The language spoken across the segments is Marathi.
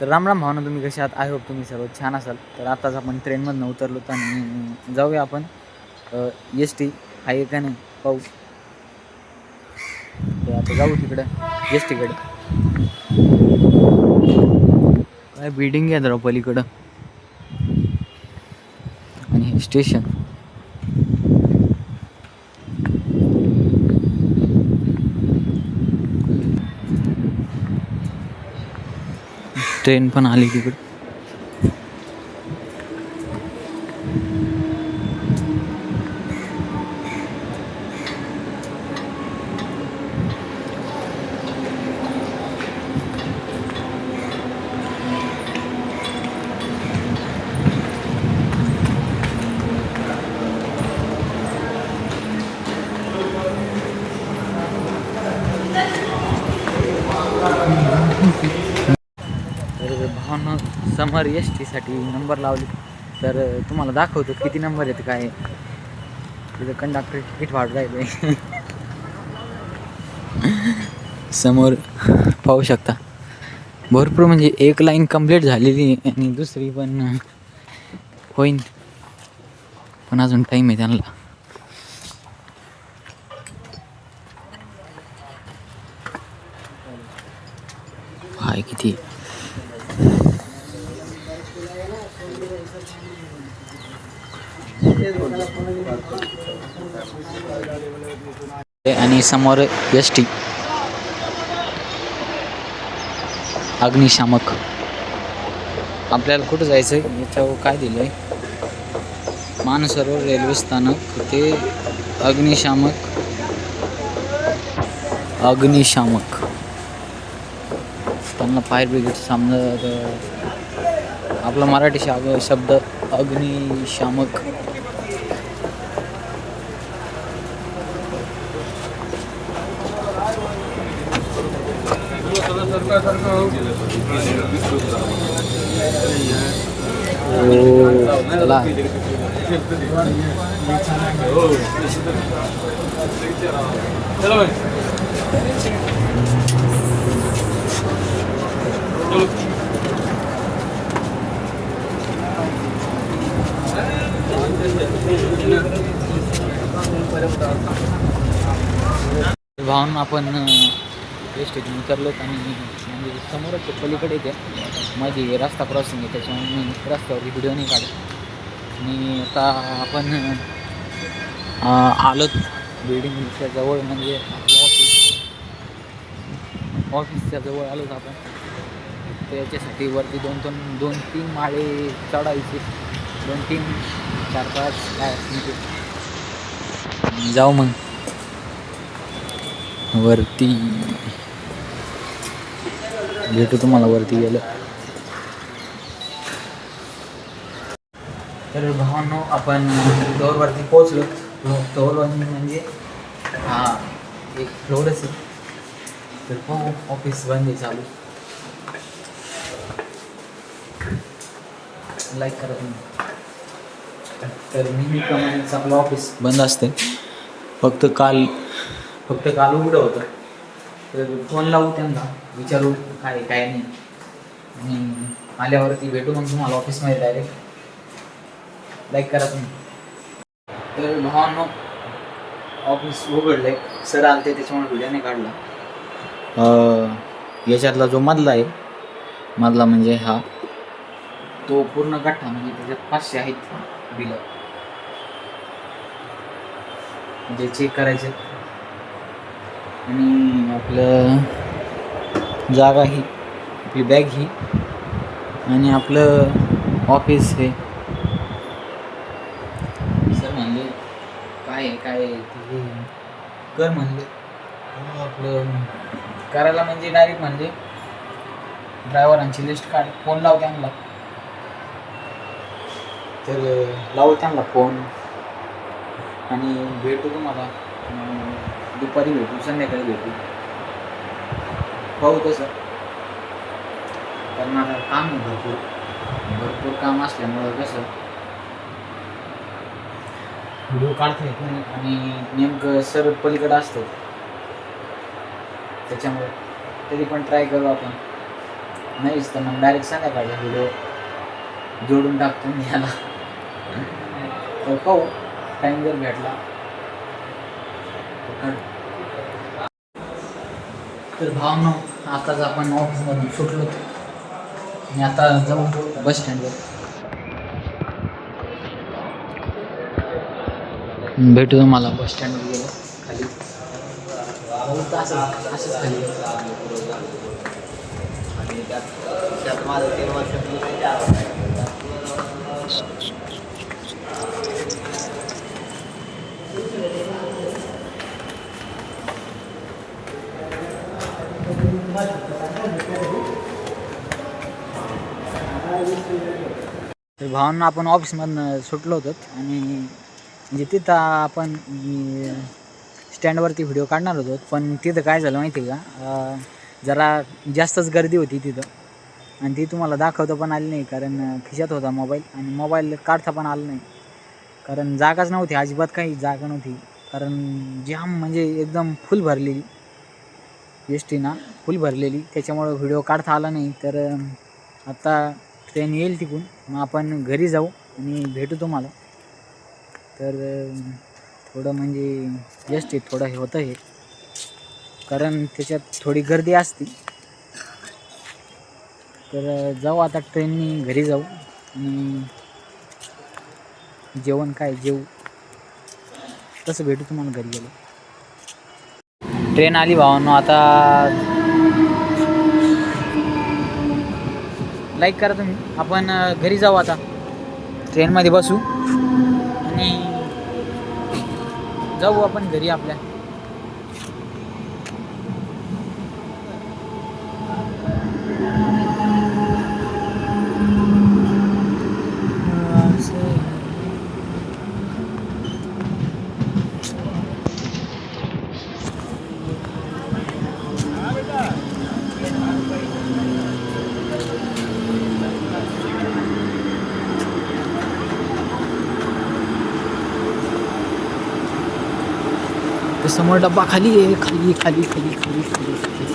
तर राम राम भावना तुम्ही कसे आहात? आय होप तुम्ही सर्व छान असाल. तर आताच आपण ट्रेनमधनं उतरलो तर आणि जाऊया आपण एस टी आहे का नाही? पाहू. तर आता जाऊ तिकडं एस टीकडं काय बिल्डिंग आहे राव पलीकडं. आणि हे स्टेशन ट्रेन पण आली तिकडे. समर एस टीसाठी नंबर लावले. तर तुम्हाला दाखवतो किती नंबर आहेत काय तिथं कंडक्टर तिकीट वाढ राहिले समोर पाहू शकता. भरपूर म्हणजे एक लाईन कंप्लीट झालेली आणि दुसरी पण होईन. पण अजून टाईम आहे त्यांना. हाय किती? आणि समोर एस टी अग्निशामक. आपल्याला कुठं जायचं आहे याच्यावर काय दिलं आहे मानसरोवर रेल्वे स्थानक ते अग्निशामक. अग्निशामक. त्यांना फायर ब्रिगेड समजा आपला मराठी शाब शब्द अग्निशामक ओ, चला. भावून आपण स्टेशन उतरलो आणि म्हणजे समोरच पलीकडे येते मध्ये रस्ता क्रॉसिंग आहे त्याच्यामुळे मी रस्त्यावरती व्हिडिओ नाही काढत. आणि आता आपण आलो बिल्डिंगच्या जवळ म्हणजे आपलं ऑफिस ऑफिसच्या जवळ आलोच आपण. त्याच्यासाठी वरती दोन दोन दोन तीन माळे चढायचे. दोन तीन चार पाच काय ते. जाऊ मग. वरती. भेटू तुम्हाला वरती गेलं. तर भावांनो आपण फ्लोअरवरती पोहोचलो. फ्लोअर म्हणजे हा एक फ्लोअरच आहे तर पाहू ऑफिस बंद आहे चालू. लाईक करा तुम्ही. तर नेहमीप्रमाणेच आपलं ऑफिस बंद असते फक्त काल फक्त काल उघडं होतं. तर फोन लावू त्यांना विचारू काय काय नाही. आणि आल्यावरती भेटू मग तुम्हाला ऑफिसमध्ये डायरेक्ट लाईक करा तुम्ही. तर भावांनो ऑफिस उघडलं आहे सर आलते त्याच्यामुळे व्हिडिओ नाही काढला. याच्यातला जो मधला आहे मधला म्हणजे हा. तो पूर्ण गठ्ठा म्हणजे त्याच्यात पाचशे आहेत बिलं. जे चेक करायचे. आणि आपलं जागा ही आपली बॅग ही. आणि आपलं ऑफिस हे. सर म्हणले काय आहे काय आहे? ते कर म्हणले. हो, आपलं करायला म्हणजे डायरेक्ट म्हणजे ड्रायव्हरांची लिस्ट काढ फोन लाव त्यांना. तर लावू त्यांना फोन आणि भेटू तुम्हाला. दुपारी भेटू संध्याकाळी भेटू. पाहू तसं. कारण आता काम आहे भरपूर. भरपूर काम असल्यामुळं कसं व्हिडिओ काढता येत नाही आणि नेमकं सर पलीकडं असतं त्याच्यामुळे तरी पण ट्राय करू आपण. नाहीच तर मग डायरेक्ट संध्याकाळचा व्हिडिओ जोडून टाकतो मी याला. तर पाहू टाईम जर भेटला. तर भावना आताच आपण ऑफिसमधून सुटलो आणि आता जाऊ बस स्टँडवर भेटू तुम्हाला बस स्टँडवर गेलो. खाली. जाऊ असं असंच खाली. आणि त्यात त्यात माझं तीन वर्ष भावांना आपण ऑफिसमधनं सुटलो होतो आणि म्हणजे तिथं आपण स्टँडवरती व्हिडिओ काढणार होतो पण तिथं काय झालं माहिती आहे का? जरा जास्तच गर्दी होती तिथं. आणि ती तुम्हाला दाखवता पण आली नाही कारण खिशात होता मोबाईल आणि मोबाईल काढता पण आला नाही. कारण जागाच नव्हती अजिबात काही जागा नव्हती. कारण जाम म्हणजे एकदम फुल भरलेली. एस टी ना फुल भरलेली. त्याच्यामुळं व्हिडिओ काढता आला नाही. तर आत्ता आता ट्रेन येईल तिकून. मग आपण घरी जाऊ आणि भेटू तुम्हाला. तर थोडं म्हणजे जस्ट टी थोडं हे होतं हे. कारण त्याच्यात थोडी गर्दी असते. तर जाऊ आता ट्रेननी घरी जाऊ. आणि जेवण काय जेवू. तसं भेटू तुम्हाला घरी गेलो. ट्रेन आली भावांनो आता लाईक करा तुम्ही. आपण घरी जाऊ आता. ट्रेनमध्ये बसू. आणि जाऊ आपण घरी आपल्या. ते समोर डब्बा खाली आहे खाली खाली खाली खाली खाली खाली.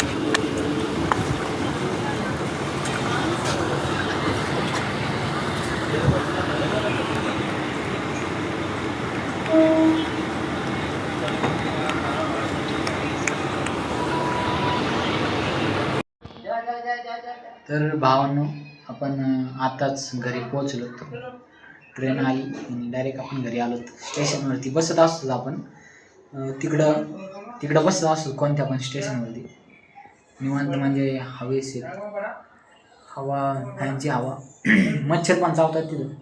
तर भावांनो आपण आताच घरी पोहोचलो ट्रेन आली आणि डायरेक्ट आपण घरी आलो स्टेशनवरती बसत असतो आपण. तिकडं तिकडं बसलो असतो कोणत्या पण स्टेशनवरती. निवांत म्हणजे हवेशीर हवा फॅनची हवा. मच्छर पण चावतात तिथं.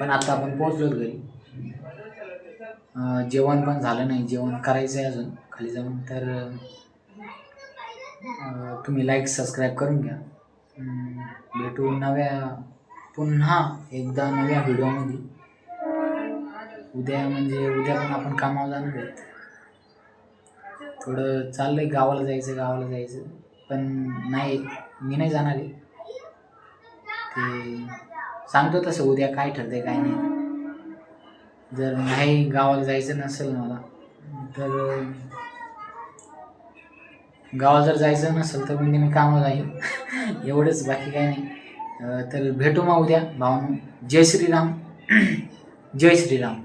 पण आता आपण पोहोचलो घरी. जेवण पण झालं नाही. जेवण करायचं आहे अजून. खाली जाऊन तर तुम्ही लाईक सबस्क्राईब करून घ्या. भेटू नव्या पुन्हा एकदा नव्या व्हिडिओमध्ये उद्या म्हणजे उद्या पण आपण कामावर जाणार आहेत. थोडं चाललंय गावाला जायचं गावाला जायचं. पण नाही मी नाही जाणार आहे. ते सांगतो तसं उद्या काय ठरतंय काय नाही. जर नाही गावाला जायचं नसेल मला तर गावाला जर जायचं नसेल तर म्हणजे मी कामावर जाईल एवढंच बाकी काही नाही. तर भेटू मग उद्या. भाऊ जय श्रीराम. जय श्रीराम.